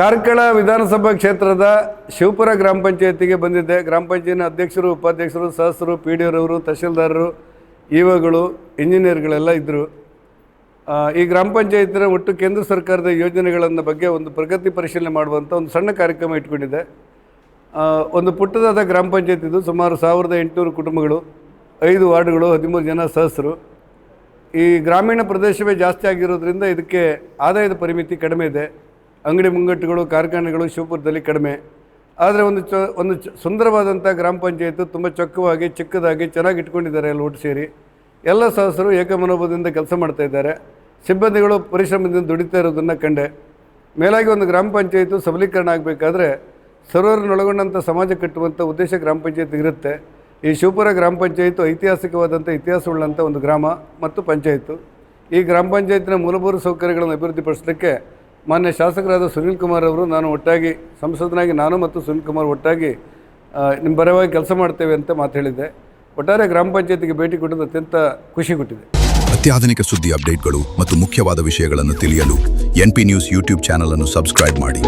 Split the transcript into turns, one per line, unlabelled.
ಕಾರ್ಕಳ ವಿಧಾನಸಭಾ ಕ್ಷೇತ್ರದ ಶಿವಪುರ ಗ್ರಾಮ ಪಂಚಾಯತಿಗೆ ಬಂದಿದ್ದೆ. ಗ್ರಾಮ ಪಂಚಾಯತಿನ ಅಧ್ಯಕ್ಷರು, ಉಪಾಧ್ಯಕ್ಷರು ಸಹಸ್ರು ಪಿ ಡಿ ಅವರವರು ತಹಶೀಲ್ದಾರರು ಇಒಗಳು ಇಂಜಿನಿಯರ್ಗಳೆಲ್ಲ ಇದ್ದರು ಈ ಗ್ರಾಮ ಪಂಚಾಯತಿನ ಒಟ್ಟು ಕೇಂದ್ರ ಸರ್ಕಾರದ ಯೋಜನೆಗಳನ್ನು ಬಗ್ಗೆ ಒಂದು ಪ್ರಗತಿ ಪರಿಶೀಲನೆ ಮಾಡುವಂಥ ಒಂದು ಸಣ್ಣ ಕಾರ್ಯಕ್ರಮ ಇಟ್ಕೊಂಡಿದ್ದೆ. ಒಂದು ಪುಟ್ಟದಾದ ಗ್ರಾಮ ಪಂಚಾಯತ್ ಇದು ಸುಮಾರು ಸಾವಿರದ ಎಂಟುನೂರು ಕುಟುಂಬಗಳು, ಐದು ವಾರ್ಡ್ಗಳು, ಹದಿಮೂರು ಜನ ಸಹಸ್ರು ಈ ಗ್ರಾಮೀಣ ಪ್ರದೇಶವೇ ಜಾಸ್ತಿ ಆಗಿರೋದ್ರಿಂದ ಇದಕ್ಕೆ ಆದಾಯದ ಪರಿಮಿತಿ ಕಡಿಮೆ ಇದೆ. ಅಂಗಡಿ ಮುಂಗಟ್ಟುಗಳು, ಕಾರ್ಖಾನೆಗಳು ಶಿವಪುರದಲ್ಲಿ ಕಡಿಮೆ. ಆದರೆ ಒಂದು ಚ ಒಂದು ಚ ಸುಂದರವಾದಂಥ ಗ್ರಾಮ ಪಂಚಾಯತ್ ತುಂಬ ಚೊಕ್ಕವಾಗಿ, ಚಿಕ್ಕದಾಗಿ, ಚೆನ್ನಾಗಿ ಇಟ್ಕೊಂಡಿದ್ದಾರೆ ಅಲ್ಲಿ ಒಟ್ಟು ಸೇರಿ. ಎಲ್ಲ ಸದಸ್ಯರು ಏಕಮನೋಭಾವದಿಂದ ಕೆಲಸ ಮಾಡ್ತಾ ಇದ್ದಾರೆ. ಸಿಬ್ಬಂದಿಗಳು ಪರಿಶ್ರಮದಿಂದ ದುಡಿತಾ ಇರೋದನ್ನು ಕಂಡೆ. ಮೇಲಾಗಿ ಒಂದು ಗ್ರಾಮ ಪಂಚಾಯತು ಸಬಲೀಕರಣ ಆಗಬೇಕಾದ್ರೆ ಸರ್ವರನ್ನೊಳಗೊಂಡಂಥ ಸಮಾಜ ಕಟ್ಟುವಂಥ ಉದ್ದೇಶ ಗ್ರಾಮ ಪಂಚಾಯತ್ ಇರುತ್ತೆ. ಈ ಶಿವಪುರ ಗ್ರಾಮ ಪಂಚಾಯಿತು ಐತಿಹಾಸಿಕವಾದಂಥ ಇತಿಹಾಸವುಳ್ಳಂಥ ಒಂದು ಗ್ರಾಮ ಮತ್ತು ಪಂಚಾಯಿತು ಈ ಗ್ರಾಮ ಪಂಚಾಯತ್ನ ಮೂಲಭೂತ ಸೌಕರ್ಯಗಳನ್ನು ಅಭಿವೃದ್ಧಿಪಡಿಸಲಿಕ್ಕೆ ಮಾನ್ಯ ಶಾಸಕರಾದ ಸುನೀಲ್ ಕುಮಾರ್ ಅವರು, ನಾನು ಒಟ್ಟಾಗಿ ಸಂಸದನಾಗಿ ನಾನು ಮತ್ತು ಸುನೀಲ್ ಕುಮಾರ್ ಒಟ್ಟಾಗಿ ನಿಮ್ಮ ಬರವಾಗಿ ಕೆಲಸ ಮಾಡ್ತೇವೆ ಅಂತ ಮಾತು ಹೇಳಿದ್ದೆ. ಒಟ್ಟಾರೆ ಗ್ರಾಮ ಪಂಚಾಯತಿಗೆ ಭೇಟಿ ಕೊಟ್ಟಿದ್ದು ಅತ್ಯಂತ ಖುಷಿ ಕೊಟ್ಟಿದೆ.
ಅತ್ಯಾಧುನಿಕ ಸುದ್ದಿ ಅಪ್ಡೇಟ್ಗಳು ಮತ್ತು ಮುಖ್ಯವಾದ ವಿಷಯಗಳನ್ನು ತಿಳಿಯಲು N P news YouTube channel ಅನ್ನು ಸಬ್ಸ್ಕ್ರೈಬ್ ಮಾಡಿ.